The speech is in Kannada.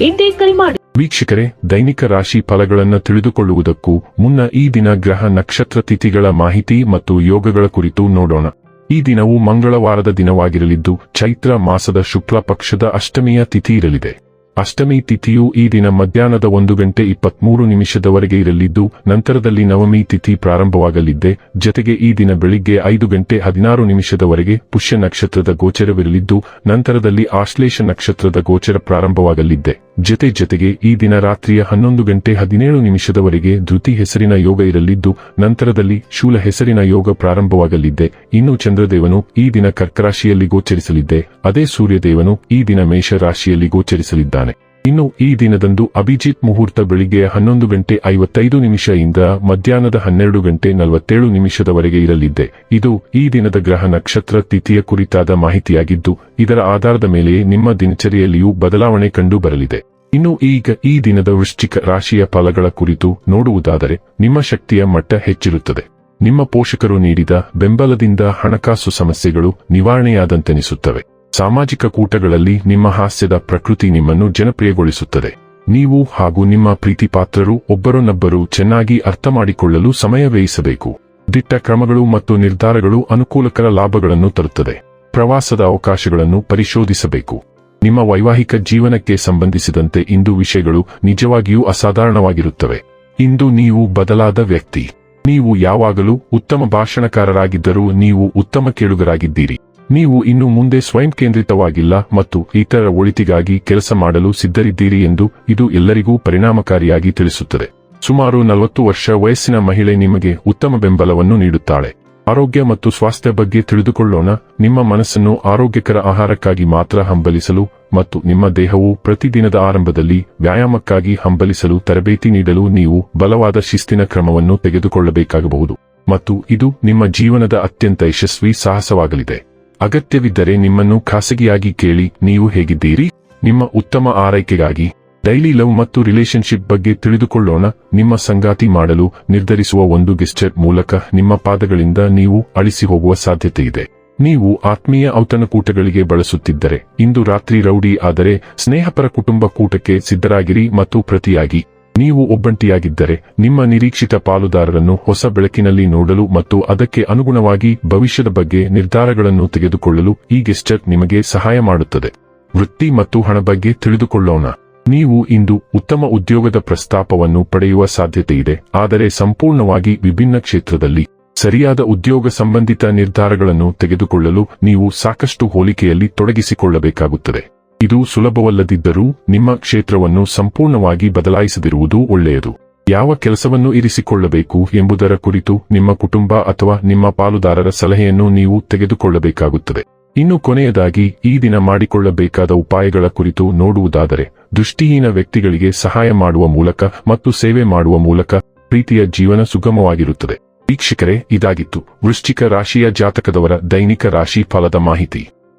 ಇಂದೇ ಕರೆ ಮಾಡಿ. ವೀಕ್ಷಕರೇ, ದೈನಿಕ ರಾಶಿ ಫಲಗಳನ್ನು ತಿಳಿದುಕೊಳ್ಳುವುದಕ್ಕೂ ಮುನ್ನ ಈ ದಿನ ಗ್ರಹ ನಕ್ಷತ್ರ ತಿಥಿಗಳ ಮಾಹಿತಿ ಮತ್ತು ಯೋಗಗಳ ಕುರಿತು ನೋಡೋಣ. ಈ ದಿನವು ಮಂಗಳವಾರದ ದಿನವಾಗಿರಲಿದ್ದು, ಚೈತ್ರ ಮಾಸದ ಶುಕ್ಲ ಪಕ್ಷದ ಅಷ್ಟಮಿಯ ತಿಥಿ ಇರಲಿದೆ. ಅಷ್ಟಮಿ ತಿಥಿಯು ಈ ದಿನ ಮಧ್ಯಾಹ್ನದ ಒಂದು ಗಂಟೆ ಇಪ್ಪತ್ಮೂರು ನಿಮಿಷದವರೆಗೆ ಇರಲಿದ್ದು, ನಂತರದಲ್ಲಿ ನವಮಿ ತಿಥಿ ಪ್ರಾರಂಭವಾಗಲಿದ್ದೆ. ಜತೆಗೆ ಈ ದಿನ ಬೆಳಿಗ್ಗೆ ಐದು ಗಂಟೆ ಹದಿನಾರು ನಿಮಿಷದವರೆಗೆ ಪುಷ್ಯ ನಕ್ಷತ್ರದ ಗೋಚರವಿರಲಿದ್ದು, ನಂತರದಲ್ಲಿ ಆಶ್ಲೇಷ ನಕ್ಷತ್ರದ ಗೋಚರ ಪ್ರಾರಂಭವಾಗಲಿದ್ದೆ. ಜತೆ ಜತೆಗೆ ಈ ದಿನ ರಾತ್ರಿಯ ಹನ್ನೊಂದು ಗಂಟೆ ಹದಿನೇಳು ನಿಮಿಷದವರೆಗೆ ಧೃತಿ ಹೆಸರಿನ ಯೋಗ ಇರಲಿದ್ದು, ನಂತರದಲ್ಲಿ ಶೂಲ ಹೆಸರಿನ ಯೋಗ ಪ್ರಾರಂಭವಾಗಲಿದ್ದೆ. ಇನ್ನು ಚಂದ್ರದೇವನು ಈ ದಿನ ಕರ್ಕರಾಶಿಯಲ್ಲಿ ಗೋಚರಿಸಲಿದ್ದೆ. ಅದೇ ಸೂರ್ಯದೇವನು ಈ ದಿನ ಮೇಷ ರಾಶಿಯಲ್ಲಿ ಗೋಚರಿಸಲಿದ್ದಾನೆ. ಇನ್ನು ಈ ದಿನದಂದು ಅಭಿಜಿತ್ ಮುಹೂರ್ತ ಬೆಳಿಗ್ಗೆ ಹನ್ನೊಂದು ಗಂಟೆ ಐವತ್ತೈದು ನಿಮಿಷದಿಂದ ಮಧ್ಯಾಹ್ನದ ಹನ್ನೆರಡು ಗಂಟೆ ನಲವತ್ತೇಳು ನಿಮಿಷದವರೆಗೆ ಇರಲಿದ್ದೆ ಇದು ಈ ದಿನದ ಗ್ರಹ ನಕ್ಷತ್ರ ತಿಥಿಯ ಕುರಿತಾದ ಮಾಹಿತಿಯಾಗಿದ್ದು, ಇದರ ಆಧಾರದ ಮೇಲೆ ನಿಮ್ಮ ದಿನಚರಿಯಲ್ಲಿಯೂ ಬದಲಾವಣೆ ಕಂಡು ಬರಲಿದೆ ಇನ್ನು ಈಗ ಈ ದಿನದ ವೃಶ್ಚಿಕ ರಾಶಿಯ ಫಲಗಳ ಕುರಿತು ನೋಡುವುದಾದರೆ, ನಿಮ್ಮ ಶಕ್ತಿಯ ಮಟ್ಟ ಹೆಚ್ಚಿರುತ್ತದೆ. ನಿಮ್ಮ ಪೋಷಕರು ನೀಡಿದ ಬೆಂಬಲದಿಂದ ಹಣಕಾಸು ಸಮಸ್ಯೆಗಳು ನಿವಾರಣೆಯಾದಂತೆನಿಸುತ್ತವೆ. ಸಾಮಾಜಿಕ ಕೂಟಗಳಲ್ಲಿ ನಿಮ್ಮ ಹಾಸ್ಯದ ಪ್ರಕೃತಿ ನಿಮ್ಮನ್ನು ಜನಪ್ರಿಯಗೊಳಿಸುತ್ತದೆ. ನೀವು ಹಾಗೂ ನಿಮ್ಮ ಪ್ರೀತಿಪಾತ್ರರು ಒಬ್ಬರನ್ನೊಬ್ಬರು ಚೆನ್ನಾಗಿ ಅರ್ಥ ಮಾಡಿಕೊಳ್ಳಲು ಸಮಯ ವ್ಯಯಿಸಬೇಕು. ದಿಟ್ಟ ಕ್ರಮಗಳು ಮತ್ತು ನಿರ್ಧಾರಗಳು ಅನುಕೂಲಕರ ಲಾಭಗಳನ್ನು ತರುತ್ತದೆ. ಪ್ರವಾಸದ ಅವಕಾಶಗಳನ್ನು ಪರಿಶೋಧಿಸಬೇಕು. ನಿಮ್ಮ ವೈವಾಹಿಕ ಜೀವನಕ್ಕೆ ಸಂಬಂಧಿಸಿದಂತೆ ಇಂದು ವಿಷಯಗಳು ನಿಜವಾಗಿಯೂ ಅಸಾಧಾರಣವಾಗಿರುತ್ತವೆ. ಇಂದು ನೀವು ಬದಲಾದ ವ್ಯಕ್ತಿ. ನೀವು ಯಾವಾಗಲೂ ಉತ್ತಮ ಭಾಷಣಕಾರರಾಗಿದ್ದರೂ ನೀವು ಉತ್ತಮ ಕೇಳುಗರಾಗಿದ್ದೀರಿ. ನೀವು ಇನ್ನು ಮುಂದೆ ಸ್ವಯಂ ಕೇಂದ್ರಿತವಾಗಿಲ್ಲ ಮತ್ತು ಇತರ ಒಳಿತಿಗಾಗಿ ಕೆಲಸ ಮಾಡಲು ಸಿದ್ಧರಿದ್ದೀರಿ ಎಂದು ಇದು ಎಲ್ಲರಿಗೂ ಪರಿಣಾಮಕಾರಿಯಾಗಿ ತಿಳಿಸುತ್ತದೆ. ಸುಮಾರು ನಲವತ್ತು ವರ್ಷ ವಯಸ್ಸಿನ ಮಹಿಳೆ ನಿಮಗೆ ಉತ್ತಮ ಬೆಂಬಲವನ್ನು ನೀಡುತ್ತಾಳೆ. ಆರೋಗ್ಯ ಮತ್ತು ಸ್ವಾಸ್ಥ್ಯ ಬಗ್ಗೆ ತಿಳಿದುಕೊಳ್ಳೋಣ. ನಿಮ್ಮ ಮನಸ್ಸನ್ನು ಆರೋಗ್ಯಕರ ಆಹಾರಕ್ಕಾಗಿ ಮಾತ್ರ ಹಂಬಲಿಸಲು ಮತ್ತು ನಿಮ್ಮ ದೇಹವು ಪ್ರತಿದಿನದ ಆರಂಭದಲ್ಲಿ ವ್ಯಾಯಾಮಕ್ಕಾಗಿ ಹಂಬಲಿಸಲು ತರಬೇತಿ ನೀಡಲು ನೀವು ಬಲವಾದ ಶಿಸ್ತಿನ ಕ್ರಮವನ್ನು ತೆಗೆದುಕೊಳ್ಳಬೇಕಾಗಬಹುದು. ಮತ್ತು ಇದು ನಿಮ್ಮ ಜೀವನದ ಅತ್ಯಂತ ಯಶಸ್ವಿ ಸಾಹಸವಾಗಲಿದೆ. ಅಗತ್ಯವಿದ್ದರೆ ನಿಮ್ಮನ್ನು ಖಾಸಗಿಯಾಗಿ ಕೇಳಿ, ನೀವು ಹೇಗಿದ್ದೀರಿ? ನಿಮ್ಮ ಉತ್ತಮ ಆರೈಕೆಗಾಗಿ, ಡೈಲಿ ಲವ್ ಮತ್ತು ರಿಲೇಶನ್ಶಿಪ್ ಬಗ್ಗೆ ತಿಳಿದುಕೊಳ್ಳೋಣ, ನಿಮ್ಮ ಸಂಗಾತಿ ಮಾಡಲು ನಿರ್ಧರಿಸುವ ಒಂದು ಗೆಸ್ಚರ್ ಮೂಲಕ ನಿಮ್ಮ ಪಾದಗಳಿಂದ ನೀವು ಅಳಿಸಿ ಹೋಗುವ ಸಾಧ್ಯತೆ ಇದೆ ನೀವು ಆತ್ಮೀಯ ಔತಣಕೂಟಗಳಿಗೆ ಬಳಸುತ್ತಿದ್ದರೆ, ಇಂದು ರಾತ್ರಿ ರೌಡಿ ಆದರೆ, ಸ್ನೇಹಪರ ಕುಟುಂಬ ಕೂಟಕ್ಕೆ ಸಿದ್ಧರಾಗಿರಿ ಮತ್ತು ಪ್ರತಿಯಾಗಿ. ನೀವು ಒಬ್ಬಂಟಿಯಾಗಿದ್ದರೆ ನಿಮ್ಮ ನಿರೀಕ್ಷಿತ ಪಾಲುದಾರರನ್ನು ಹೊಸ ಬೆಳಕಿನಲ್ಲಿ ನೋಡಲು ಮತ್ತು ಅದಕ್ಕೆ ಅನುಗುಣವಾಗಿ ಭವಿಷ್ಯದ ಬಗ್ಗೆ ನಿರ್ಧಾರಗಳನ್ನು ತೆಗೆದುಕೊಳ್ಳಲು ಈ ಗೆಸ್ಟರ್ ನಿಮಗೆ ಸಹಾಯ ಮಾಡುತ್ತದೆ. ವೃತ್ತಿ ಮತ್ತು ಹಣ ಬಗ್ಗೆ ತಿಳಿದುಕೊಳ್ಳೋಣ. ನೀವು ಇಂದು ಉತ್ತಮ ಉದ್ಯೋಗದ ಪ್ರಸ್ತಾಪವನ್ನು ಪಡೆಯುವ ಸಾಧ್ಯತೆಯಿದೆ, ಆದರೆ ಸಂಪೂರ್ಣವಾಗಿ ವಿಭಿನ್ನ ಕ್ಷೇತ್ರದಲ್ಲಿ ಸರಿಯಾದ ಉದ್ಯೋಗ ಸಂಬಂಧಿತ ನಿರ್ಧಾರಗಳನ್ನು ತೆಗೆದುಕೊಳ್ಳಲು ನೀವು ಸಾಕಷ್ಟು ಹೋಲಿಕೆಯಲ್ಲಿ ತೊಡಗಿಸಿಕೊಳ್ಳಬೇಕಾಗುತ್ತದೆ. ಇದು ಸುಲಭವಲ್ಲದಿದ್ದರೂ ನಿಮ್ಮ ಕ್ಷೇತ್ರವನ್ನು ಸಂಪೂರ್ಣವಾಗಿ ಬದಲಾಯಿಸದಿರುವುದು ಒಳ್ಳೆಯದು. ಯಾವ ಕೆಲಸವನ್ನು ಇರಿಸಿಕೊಳ್ಳಬೇಕು ಎಂಬುದರ ಕುರಿತು ನಿಮ್ಮ ಕುಟುಂಬ ಅಥವಾ ನಿಮ್ಮ ಪಾಲುದಾರರ ಸಲಹೆಯನ್ನು ನೀವು ತೆಗೆದುಕೊಳ್ಳಬೇಕಾಗುತ್ತದೆ. ಇನ್ನು ಕೊನೆಯದಾಗಿ, ಈ ದಿನ ಮಾಡಿಕೊಳ್ಳಬೇಕಾದ ಉಪಾಯಗಳ ಕುರಿತು ನೋಡುವುದಾದರೆ, ದೃಷ್ಟಿಹೀನ ವ್ಯಕ್ತಿಗಳಿಗೆ ಸಹಾಯ ಮಾಡುವ ಮೂಲಕ ಮತ್ತು ಸೇವೆ ಮಾಡುವ ಮೂಲಕ ಪ್ರೀತಿಯ ಜೀವನ ಸುಗಮವಾಗಿರುತ್ತದೆ. ವೀಕ್ಷಕರೇ, ಇದಾಗಿತ್ತು ವೃಶ್ಚಿಕ ರಾಶಿಯ ಜಾತಕದವರ ದೈನಿಕ ರಾಶಿ ಫಲದ ಮಾಹಿತಿ.